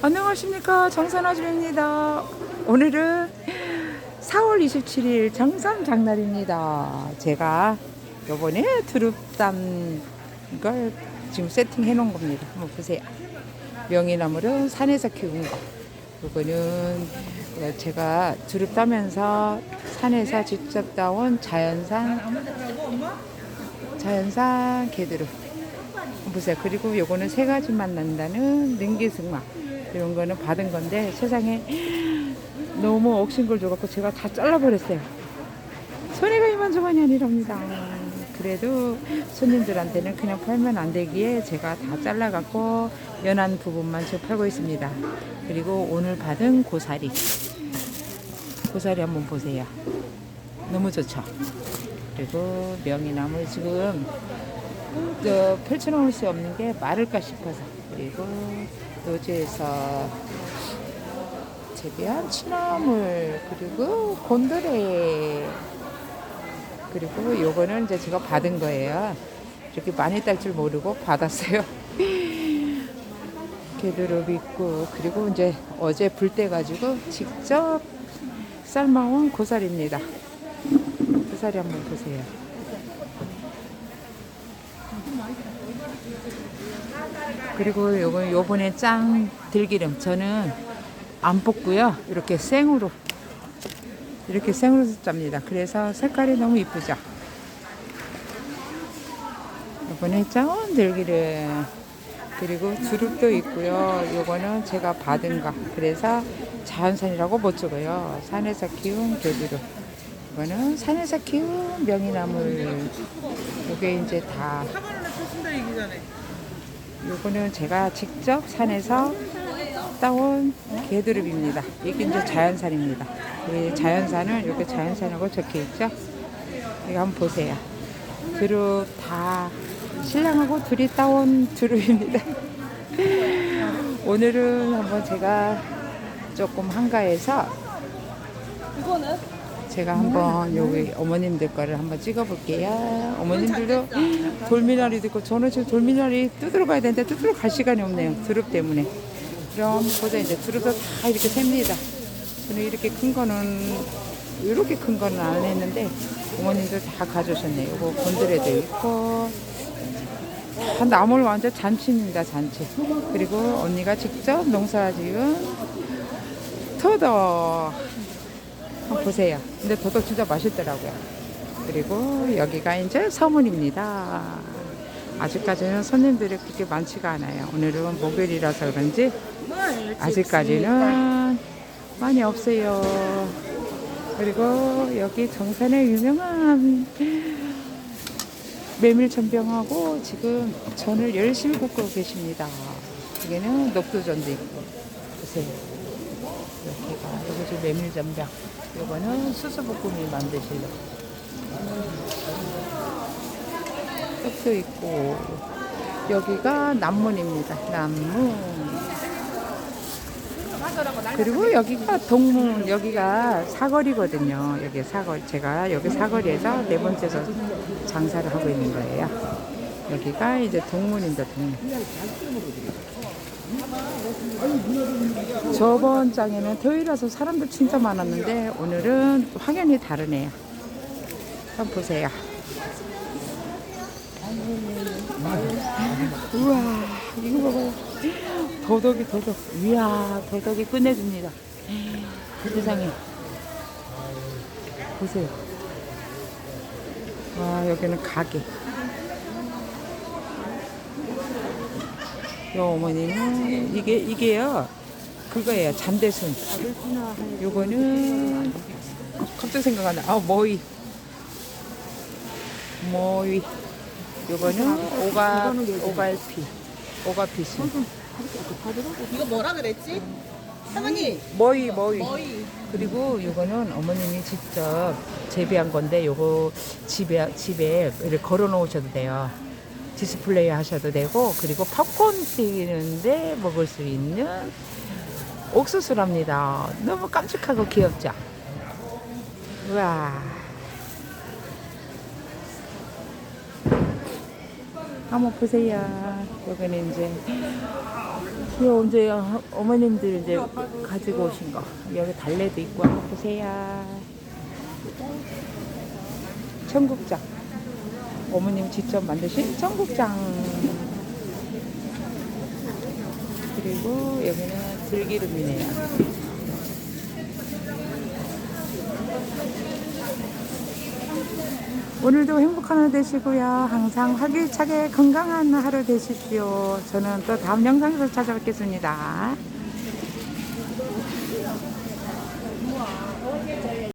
안녕하십니까. 정선아주입니다. 오늘은 4월 27일 정선 장날입니다. 제가 요번에 두릅담 걸 지금 세팅해 놓은 겁니다. 한번 보세요. 명이나물은 산에서 키운 거. 요거는 어, 제가 두릅 따면서 산에서 직접 따온 자연산 자연산 개두릅 보세요. 그리고 요거는 세 가지만 난다는 능기승막 이런 거는 받은 건데 세상에 너무 억신걸 줘갖고 제가 다 잘라버렸어요. 손해가 이만저만이 아니랍니다. 그래도 손님들한테는 그냥 팔면 안 되기에 제가 다 잘라갖고 연한 부분만 지금 팔고 있습니다. 그리고 오늘 받은 고사리. 고사리 한번 보세요. 너무 좋죠? 그리고 명이나물 지금 저 펼쳐놓을 수 없는 게 마를까 싶어서 그리고 노지에서 재배한 취나물 그리고 곤드레 그리고 요거는 이제 제가 받은 거예요. 이렇게 많이 딸 줄 모르고 받았어요. 개두릅 있고 그리고 이제 어제 불때 가지고 직접 삶아온 고사리입니다. 고사리 한번 보세요 그리고 요거 요번에 짱 들기름 저는 안 볶고요. 이렇게 생으로 이렇게 생으로 짭니다. 그래서 색깔이 너무 이쁘죠? 요번에 짱 들기름. 그리고 두릅도 있고요. 요거는 제가 받은 거. 그래서 자연산이라고 못 적어요. 산에서 키운 개두릅 이거는 산에서 키운 명이나물. 요게 이제 다. 사과를 쳤습니다 이기 전에. 요 거는 제가 직접 산에서 따온 개두릅입니다. 이게 이제 자연산입니다. 이 자연산은 이렇게 자연산하고 적혀 있죠. 이거 한번 보세요. 두릅 다 신랑하고 둘이 따온 두릅입니다. 오늘은 한번 제가 조금 한가해서 이거는 제가 한번 여기 어머님들 거를 한번 찍어볼게요. 어머님들도 돌미나리도 있고 저는 지금 돌미나리 뜯으러 가야 되는데 뜯으러 갈 시간이 없네요. 두릅 때문에. 그럼 보자 이제 두릅도 다 이렇게 셉니다. 저는 이렇게 큰 거는 이렇게 큰 거는 안 했는데 어머님들 다 가져오셨네요. 이거 곤드레도 있고 다 나물 완전 잔치입니다. 잔치. 그리고 언니가 직접 농사 지은 터덕 한번 보세요. 근데 도덕 진짜 맛있더라고요. 그리고 여기가 이제 서문입니다. 아직까지는 손님들이 그렇게 많지가 않아요. 오늘은 목요일이라서 그런지 아직까지는 많이 없어요. 그리고 여기 정산에 유명한 메밀 전병하고 지금 전을 열심히 볶고 계십니다. 여기는 녹두전도 있고 보세요. 여기가 여기 지금 메밀 전병. 요거는 수수볶음이 만드시려고. 떡도 있고 여기가 남문입니다. 남문. 그리고 여기가 동문 여기가 사거리거든요. 여기 사거리 제가 여기 사거리에서 네 번째서 장사를 하고 있는 거예요. 여기가 이제 동문입니다. 동문. 저번 장에는 토요일이라서 사람들 진짜 많았는데 오늘은 확연히 다르네요. 한번 보세요. 우와 이거 봐봐요. 도덕이 도덕. 이야 도덕이 끝내줍니다. 세상에. 보세요. 와 여기는 가게. 요 어머니는 이게 이게요. 그거예요. 잠대순. 요거는 갑자기 생각 안 나. 아 모이 모이 요거는 오가 오갈피. 오가피순. 이거 뭐라 그랬지? 모이 모이 거의 그리고 요거는 어머님이 직접 재배한 건데 요거 집에 집에 이렇게 걸어 놓으셔도 돼요. 디스플레이 하셔도 되고 그리고 팝콘 튀기는데 먹을 수 있는 옥수수랍니다. 너무 깜찍하고 귀엽죠? 우와. 한번 보세요. 여기는 이제 이거 이제 어머님들 이제 가지고 오신 거. 여기 달래도 있고 한번 보세요. 청국장. 어머님 직접 만드신 청국장. 그리고 여기는 들기름이네요. 오늘도 행복한 하루 되시고요. 항상 활기차게 건강한 하루 되십시오. 저는 또 다음 영상에서 찾아뵙겠습니다.